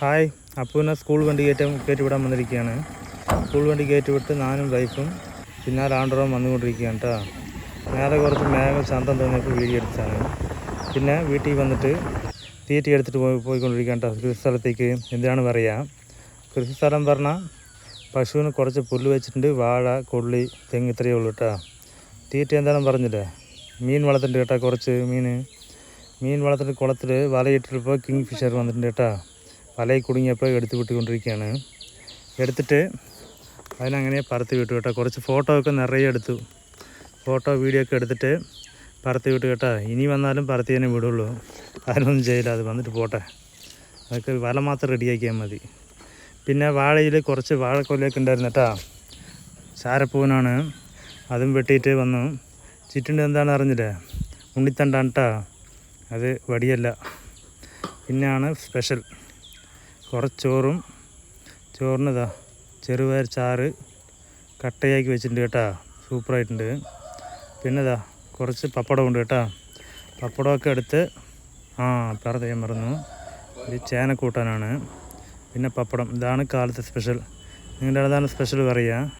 Hi. അപ്പൂനെ school വണ്ടി കയറ്റം കയറ്റി വിടാൻ വന്നിരിക്കുകയാണ്. സ്കൂൾ വണ്ടി കയറ്റി വിട്ട് നാനും വൈഫും പിന്നാലെ ആണ്ടറവും വന്നുകൊണ്ടിരിക്കുകയാണ് കേട്ടോ. നേരെ കുറച്ച് മേഘം ശാന്തം തോന്നിയപ്പോൾ വീഡിയോ എടുത്താണ്. പിന്നെ വീട്ടിൽ വന്നിട്ട് തീറ്റി എടുത്തിട്ട് പോയി പോയിക്കൊണ്ടിരിക്കുകയാണ് കേട്ടോ കൃഷി സ്ഥലത്തേക്ക്. എന്തിനാണ് പറയുക? കൃഷി സ്ഥലം പറഞ്ഞാൽ പശുവിന് കുറച്ച് പുല്ല് വെച്ചിട്ടുണ്ട് വാഴ കൊള്ളി തെങ്ങ് ഇത്രയേ ഉള്ളൂ കേട്ടോ. തീറ്റ എന്താണെന്ന് പറഞ്ഞില്ലേ? മീൻ വളർത്തുന്നുണ്ട് കേട്ടോ കുറച്ച് മീൻ. മീൻ വളർത്തിട്ട് കുളത്തിൽ വലയിട്ടിട്ടപ്പോൾ കിങ് ഫിഷർ വന്നിട്ടുണ്ട് കേട്ടോ. വലയിൽ കുടുങ്ങിയപ്പോൾ എടുത്ത് വിട്ടുകൊണ്ടിരിക്കുകയാണ്. എടുത്തിട്ട് അതിനങ്ങനെ പറത്തി വിട്ടു കേട്ടോ. കുറച്ച് ഫോട്ടോ ഒക്കെ നിറയെ എടുത്തു. ഫോട്ടോ വീഡിയോ ഒക്കെ എടുത്തിട്ട് പറത്തി വിട്ടു കേട്ടോ. ഇനി വന്നാലും പറത്തി തന്നെ വിടുള്ളൂ. അതിനൊന്നും ചെയ്യില്ല. അത് വന്നിട്ട് പോട്ടെ. അതൊക്കെ വല മാത്രം റെഡിയാക്കിയാൽ മതി. പിന്നെ വാഴയിൽ കുറച്ച് വാഴക്കൊല്ലയൊക്കെ ഉണ്ടായിരുന്നു കേട്ടോ. ചാരപ്പൂവിനാണ്. അതും വെട്ടിയിട്ട് വന്നു. ചുറ്റുണ്ട് എന്താണെന്ന് അറിഞ്ഞില്ലേ? ഉണ്ണിത്തണ്ടാണ് കേട്ടോ. അത് വടിയല്ല. പിന്നെയാണ് സ്പെഷ്യൽ കുറച്ച് ചോറിനതാ ചെറുപയർ ചാറ് കട്ടയാക്കി വെച്ചിട്ടുണ്ട് കേട്ടോ. സൂപ്പറായിട്ടുണ്ട്. പിന്നെ ഇതാ കുറച്ച് പപ്പടം ഉണ്ട് കേട്ടോ. പപ്പടമൊക്കെ എടുത്ത് ആ പറഞ്ഞ ഞാൻ മറന്നു. ഒരു ചേന കൂട്ടാനാണ്. പിന്നെ പപ്പടം. ഇതാണ് കാലത്തെ സ്പെഷ്യൽ. നിങ്ങളുടെ അതാണ് സ്പെഷ്യൽ പറയുക?